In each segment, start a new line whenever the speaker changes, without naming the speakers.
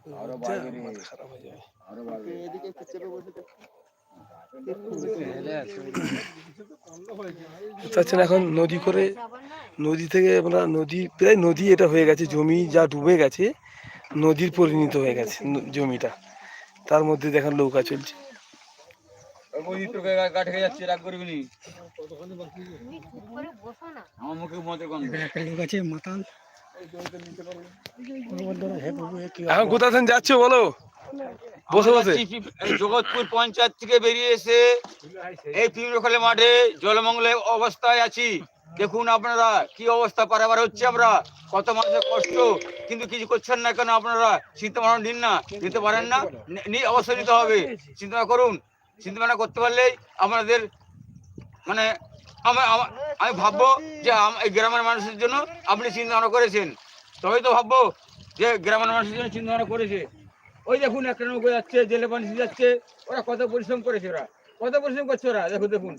হয়ে চাচ্ছেন এখন নদী করে নদী থেকে আমরা নদী প্রায় নদী এটা হয়ে গেছে জমি যা ডুবে গেছে নদীর পরিণত হয়ে গেছে জমিটা তার মধ্যে দেখেন নৌকা চলছে
আমার মুখে গন্ধ
এখন কোথায় যাচ্ছে বলো? বসে বসে।
জগৎপুর পঞ্চায়েত থেকে বেরিয়ে এসে এই পিমরখালে মাঠে জলমঙ্গলে অবস্থায় আছি। দেখুন আপনারা কি অবস্থা পারাবার হচ্ছে আমরা। কত মানুষের কষ্ট, কিন্তু কিছু করছেন না কেন আপনারা? চিন্তা ভাবনা নিন না, নিতে পারেন না অবশ্যই নিতে হবে। চিন্তা করুন, চিন্তা ভাবনা করতে পারলেই আমাদের মানে আমার আমি ভাববো যে এই গ্রামের মানুষের জন্য আপনি চিন্তা ভাবনা করেছেন। তবেই তো ভাববো যে গ্রামের মানুষের জন্য চিন্তা ভাবনা করেছে। ওই দেখুন একটা নৌকো যাচ্ছে জেলে পানি যাচ্ছে ওরা কত পরিশ্রম করেছে ওরা। কত পরিশ্রম করছে ওরা? দেখুন দেখুন।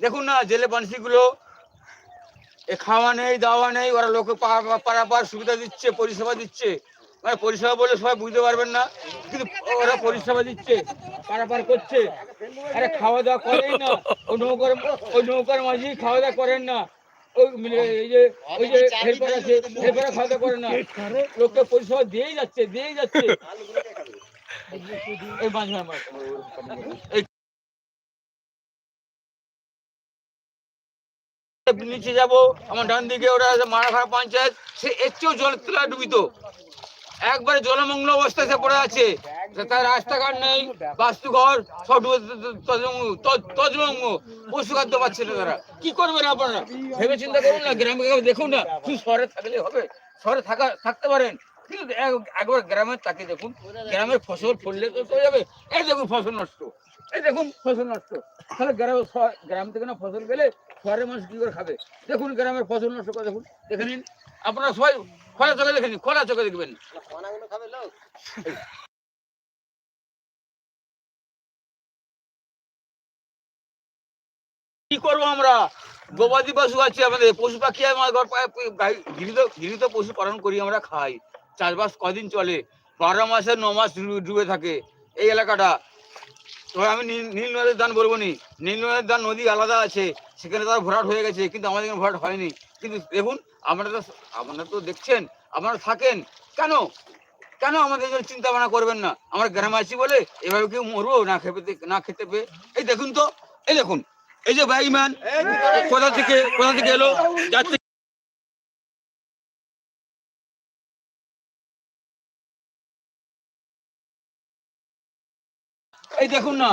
দেখুন না জেলে গুলো এ খাওয়া নেই দাওয়া নেই ওরা লোকে পারাপার সুবিধা দিচ্ছে পরিষেবা দিচ্ছে। মানে পরিষেবা বলে সবাই বুঝতে পারবেন না, কিন্তু ওরা পরিষেবা দিচ্ছে, পারাপার করছে। আরে খাওয়া দাওয়া করেই না, ওই নৌকার ওই নৌকার মাঝি খাওয়া দাওয়া করেন না। করে না। নিচে যাব, আমার ডান দিকে ওরা মারাখাড়া পঞ্চায়েত, সে এর চেয়েও জল তোলা ডুবিত। একবারে জলমগ্ন অবস্থায় সে পড়ে আছে। তার রাস্তাঘাট নেই, বাস্তুঘর, সব পশু খাদ্য পাচ্ছে না তারা। কি করবেন আপনারা? ভেবে চিন্তা করুন না, গ্রামে দেখুন না। শুধু শহরে থাকলে হবে। শহরে থাকা থাকতে পারেন। একবার গ্রামের তাকে দেখুন, গ্রামের ফসল ফললে তো চলে যাবে। এই দেখুন ফসল নষ্ট। এই দেখুন ফসল নষ্ট। তাহলে গ্রামে গ্রাম থেকে না ফসল গেলে শহরের মানুষ কি করে খাবে? দেখুন গ্রামের ফসল নষ্ট করে দেখুন। দেখে নিন। আপনারা সবাই খোলা চোখে দেখে নিন খোলা চোখে দেখবেন। কি করব আমরা? গবাদি পশু আছে আমাদের। পশু পাখি আমার গৃহীত গৃহীত পশু পালন করি আমরা, খাই। চাষবাস কদিন চলে। বারো মাসে ন মাস ডুবে- থাকে এই এলাকাটা। তবে আমি নীল- নীল নদের দান বলব নি। নীল নদের দান নদী আলাদা আছে। সেখানে তার ভরাট হয়ে গেছে, কিন্তু আমাদের এখানে ভরাট হয়নি। কিন্তু দেখুন, আপনারা তো আপনারা তো দেখছেন, আপনারা থাকেন। কেন? কেন আমাদের জন্য চিন্তা ভাবনা করবেন না? আমরা গ্রামে আছি বলে এভাবে কেউ মরবো? না খেতে না খেতে পেয়ে। এই দেখুন তো, এই দেখুন, এই যে ব্যাগম্যান, কোথা থেকে কোথা থেকে এলো? যাচ্ছে এই দেখুন না,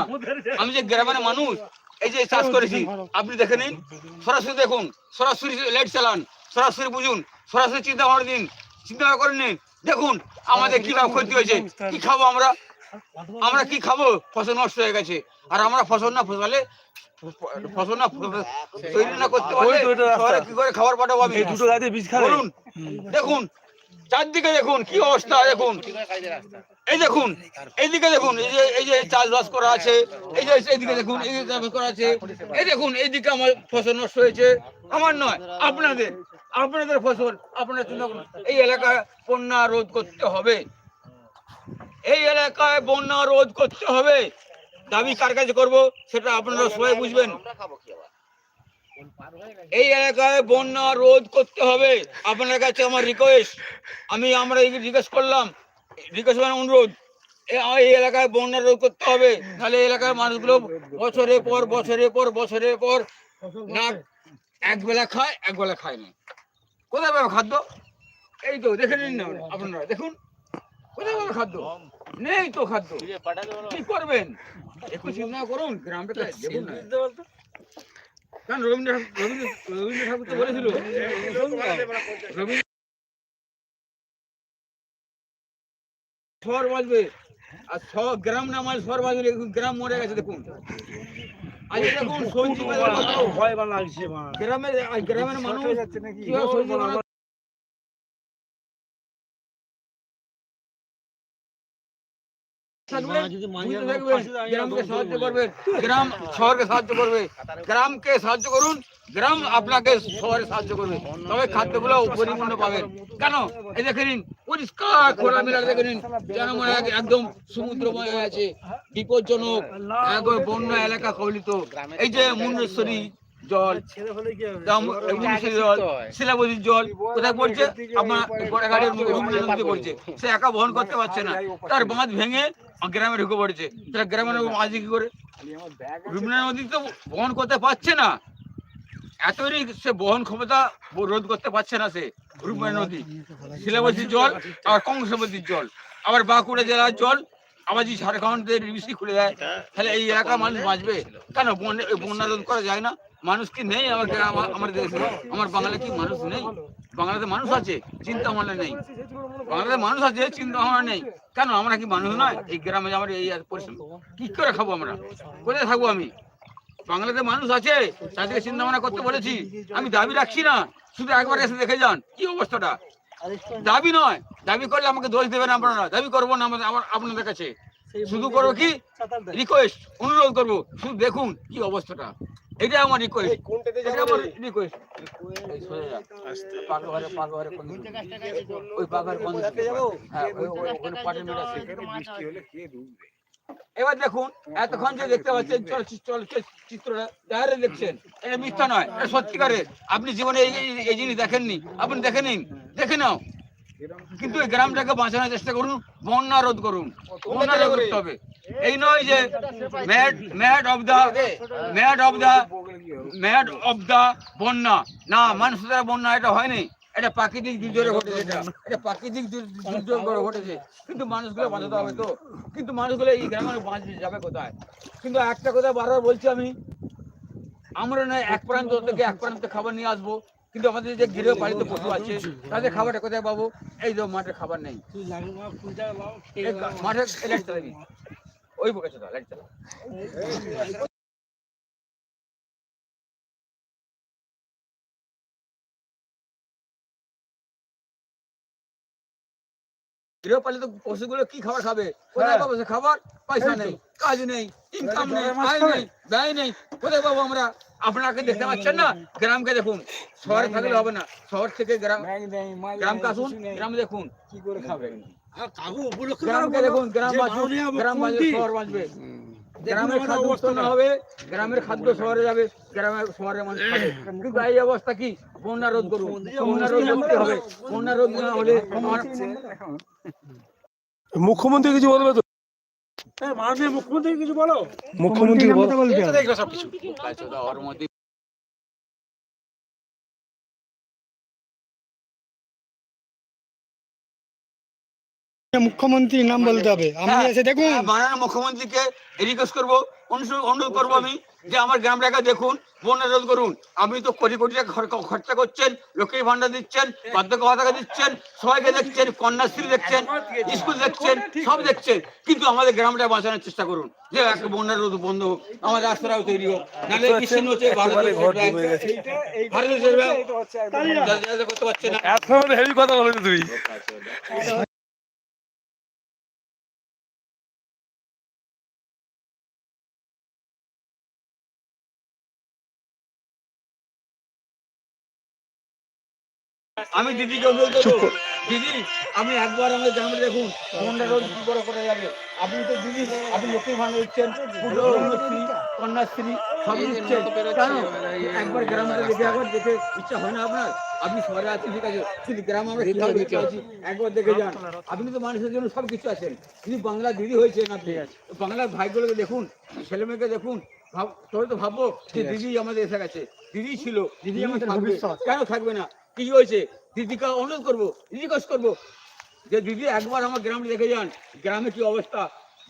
আমি যে গ্রামের মানুষ এই যে চাষ করেছি আপনি দেখে নিন সরাসরি দেখুন সরাসরি লাইট চালান সরাসরি বুঝুন সরাসরি চিন্তা ভাবনা দিন চিন্তা ভাবনা করে নিন দেখুন আমাদের কীভাবে ক্ষতি হয়েছে কি খাব আমরা? আমরা কি খাব? ফসল নষ্ট হয়ে গেছে। আর আমরা ফসল না ফসলে ফসল না তৈরি না করতে পারলে। শহরে কি করে খাবার পাঠাবো আমি?
দুটো গাছে বীজ খাবে।
দেখুন চারদিকে দেখুন, কি অবস্থা, দেখুন। এই দেখুন, এইদিকে দেখুন, এই যে এই যে চাষবাস করা আছে, এই যে, এইদিকে দেখুন, এই যে চাষবাস করা আছে। এই দেখুন, এইদিকে আমার ফসল নষ্ট হয়েছে। আমার নয়, আপনাদের আপনাদের ফসল আপনারা চিন্তা করুন এই এলাকায় বন্যা রোধ করতে হবে। এই এলাকায় বন্যা রোধ করতে হবে। দাবি কার কাছে করব, সেটা আপনারা সবাই বুঝবেন। এই এলাকায় বন্যা রোধ করতে হবে। আপনার কাছে আমার রিকোয়েস্ট আমি আমরা রিকোয়েস্ট করলাম। রিকোয়েস্ট মানে অনুরোধ। এই এলাকায় বন্যা রোধ করতে হবে। তাহলে এই এলাকার মানুষগুলো বছরের পর বছরের পর বছরের পর না এক বেলা খায় এক বেলা খায় না। কোথায় পাবে খাদ্য? এই তো দেখে নিন না আপনারা দেখুন। কোথায় পাবে খাদ্য? নেই তো খাদ্য। কি করবেন? একটু চিন্তা করুন গ্রামটা দেখুন না। কারণ রবীন্দ্র রবীন্দ্র ঠাকুর তো বলেছিল। রবীন্দ্র বাজবে। আর শহর গ্রাম না মানে শহর বাজবে গ্রাম মরে গেছে দেখুন। আজ দেখুন সবজি বাজার
ভয় বা লাগছে
গ্রামের গ্রামের মানুষ কীভাবে সবজি গ্রামকে সাহায্য করবেন গ্রাম শহরকে সাহায্য করবে। গ্রামকে সাহায্য করুন। গ্রাম আপনাকে শহরে সাহায্য করবে। তবে খাদ্যগুলো পরিপূর্ণ পাবেন। কেন? এই দেখে নিন। পরিষ্কার খোলামেলা দেখে নিন। যেন মনে হয় একদম সমুদ্রময় হয়ে আছে। বিপজ্জনক বন্যা এলাকা কবলিত। এই যে মুন্ডেশ্বরী জল। দাম- জল শিলাবতীর জল কোথায় পড়ছে? আপনার গোড়াঘাটের রুমনা নদীতে পড়ছে। সে একা বহন করতে পারছে না। তার বাঁধ ভেঙে গ্রামে ঢুকে পড়েছে। তাহলে গ্রামের মাঝে কি করে? রুমনা নদী তো বহন করতে পারছে না। এতই সে বহন ক্ষমতা রোধ করতে পারছে না সে রূপনা নদী। শিলাবতীর জল আর কংসবতীর জল। আবার বাঁকুড়া জেলার জল আবার যদি ঝাড়খণ্ডের বৃষ্টি খুলে দেয়। তাহলে এই এলাকার মানুষ বাঁচবে? কেন বন্যা বন্যা রোধ করা যায় না? মানুষ কি নেই আমার আমার দেশে? আমার বাংলা কি মানুষ নেই? বাংলাতে মানুষ আছে চিন্তা ভাবনা নেই। বাংলাতে মানুষ আছে চিন্তা ভাবনা নেই। কেন? আমরা কি মানুষ নয়? এই গ্রামে আমার এই পরিশ্রম। কি করে খাব আমরা? কোথায় থাকব আমি? বাংলাতে মানুষ আছে তাদেরকে চিন্তা ভাবনা করতে বলেছি। আমি দাবি রাখছি না। শুধু একবার এসে দেখে যান কি অবস্থাটা? দাবি নয়। দাবি করলে আমাকে দোষ দেবেন আপনারা দাবি করব না আমাদের আমার আপনাদের কাছে। শুধু করব কি? রিকোয়েস্ট অনুরোধ করব। শুধু দেখুন কি অবস্থাটা। এটাই আমার রিকোয়েস্ট এটা আমার রিকোয়েস্ট কোন? হ্যাঁ, ওখানে পাটের আছে। এবার দেখুন এতক্ষণ যে দেখতে পাচ্ছেন চলচ্চিত্র চলচ্চিত্রটা যারা দেখছেন এটা মিথ্যা নয় এটা সত্যিকারের। আপনি জীবনে এই এই- এই জিনিস দেখেননি। আপনি দেখে নিন দেখে নাও। কিন্তু এই গ্রামটাকে বাঁচানোর চেষ্টা করুন বন্যা রোধ করুন। বন্যা রোধ করতে হবে। এই নয় যে mad mad of the mad of the mad of the বন্যা। না মানুষ দ্বারা বন্যা এটা হয়নি এটা প্রাকৃতিক দুর্যোগে ঘটেছে এটা। এটা প্রাকৃতিক দুর্যোগ ঘটেছে। কিন্তু মানুষগুলো বাঁচাতে হবে তো। কিন্তু মানুষগুলো এই গ্রামে বাঁচবে যাবে কোথায়? কিন্তু একটা কথা বারবার বলছি আমি। আমরা না এক প্রান্ত থেকে এক প্রান্তে খাবার নিয়ে আসব। কিন্তু আমাদের যে গৃহপালিত পশু আছে তাদের খাবারটা কোথায় পাবো? এই তো মাঠে খাবার নেই। মাঠে লাইট চালাবি ওই বকেছে লাইট চালা গৃহপালিত পশুগুলো কি খাবার খাবে? কোথায় পাবো সে খাবার? পয়সা নেই কাজ নেই ইনকাম নেই আয় নেই ব্যয় নেই। কোথায় পাবো আমরা? আপনাকে দেখতে পাচ্ছেন না? গ্রামকে দেখুন। শহরে থাকলে হবে না। শহর থেকে গ্রাম গ্রামকে আসুন গ্রাম দেখুন। কি করে খাবে গ্রামকে দেখুন গ্রাম বাঁচুন গ্রাম বাঁচবে শহর বাঁচবে গ্রামের খাদ্য উৎপন্ন হবে গ্রামের খাদ্য শহরে যাবে গ্রামের শহরের মানুষ খাবে। কিন্তু এই অবস্থা কি? বন্যা রোধ করুন। বন্যা রোধ করতে হবে। বন্যা রোধ না হলে
মুখ্যমন্ত্রী কিছু বলবে তো?
মাননীয় মুখ্যমন্ত্রী কিছু বলো?
মুখ্যমন্ত্রী বল-
ওর
মুখ্যমন্ত্রীর নাম বলতে হবে। আমি
হ্যাঁ,
এসে দেখুন।
হ্যাঁ, মাননীয় মুখ্যমন্ত্রীকে রিকোয়েস্ট করব অনুরোধ করব আমি। যে আমার গ্রামটাকে দেখুন বন্যা রোধ করুন। আপনি তো কোটি কোটি টাকা খরচা করছেন লক্ষ্মীর ভান্ডার দিচ্ছেন বার্ধক্য ভাতা দিচ্ছেন সবাইকে দেখছেন কন্যাশ্রী দেখছেন স্কুল দেখছেন সব দেখছেন। কিন্তু আমাদের গ্রামটা বাঁচানোর চেষ্টা করুন। যে একটা বন্যা রোধ বন্ধ হোক আমাদের রাস্তাটাও তৈরি হোক। নাহলে বিচ্ছিন্ন হচ্ছে ভারতের ভারতের করতে পারছে না।
হেভি কথা বলেছ তুই
আমি দিদিকে অনুরোধ করব দিদি আপনি একবার আমাদের গ্রামে দেখুন বন্যা রোধ কি করে করা যাবে। আপনি তো দিদি আপনি লক্ষ্মী ভান্ডার দিচ্ছেন কন্যাশ্রী কন্যাশ্রী সব দিচ্ছেন কেন? একবার গ্রামে দেখে একবার দেখে ইচ্ছা হয় না আপনার? আপনি শহরে আছেন ঠিক আছে কিন্তু গ্রামে আমরা কীভাবে দেখতে আছি একবার দেখে যান। আপনি তো মানুষের জন্য সব কিছু আছেন। কিন্তু বাংলা দিদি হয়েছেন আপনি। বাংলার ভাইগুলোকে দেখুন ছেলে মেয়েকে দেখুন ভাব তবে তো ভাববো যে দিদি আমাদের এসে গেছে। দিদি ছিল দিদি আমাদের ভবিষ্যৎ। কেন থাকবে না? কি হয়েছে? দিদিকে অনুরোধ করব রিকোয়েস্ট করব যে দিদি একবার আমার গ্রামে দেখে যান গ্রামে কি অবস্থা?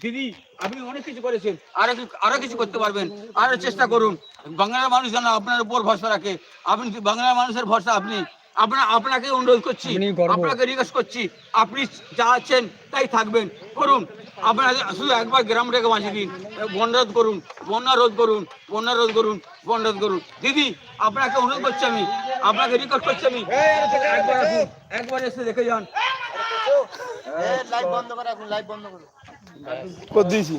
দিদি আপনি অনেক কিছু করেছেন আরও আরও কিছু করতে পারবেন আরও চেষ্টা করুন। বাংলার মানুষ যেন আপনার উপর ভরসা রাখে। আপনি বাংলার মানুষের ভরসা আপনি আপনার আপনাকে অনুরোধ করছি আপনাকে রিকোয়েস্ট করছি আপনি যা আছেন তাই থাকবেন। করুন। আপনারা শুধু একবার গ্রাম রেখে বাঁচিয়ে দিন। বনরোধ রোধ করুন বন্যা রোধ করুন বন্যা রোধ করুন বনরোধ রোধ করুন। দিদি আপনাকে অনুরোধ করছি আমি। আপনাকে রিকোয়েস্ট করছি আমি। একবার আসুন একবার এসে দেখে যান।
লাইভ বন্ধ করে দিয়েছি?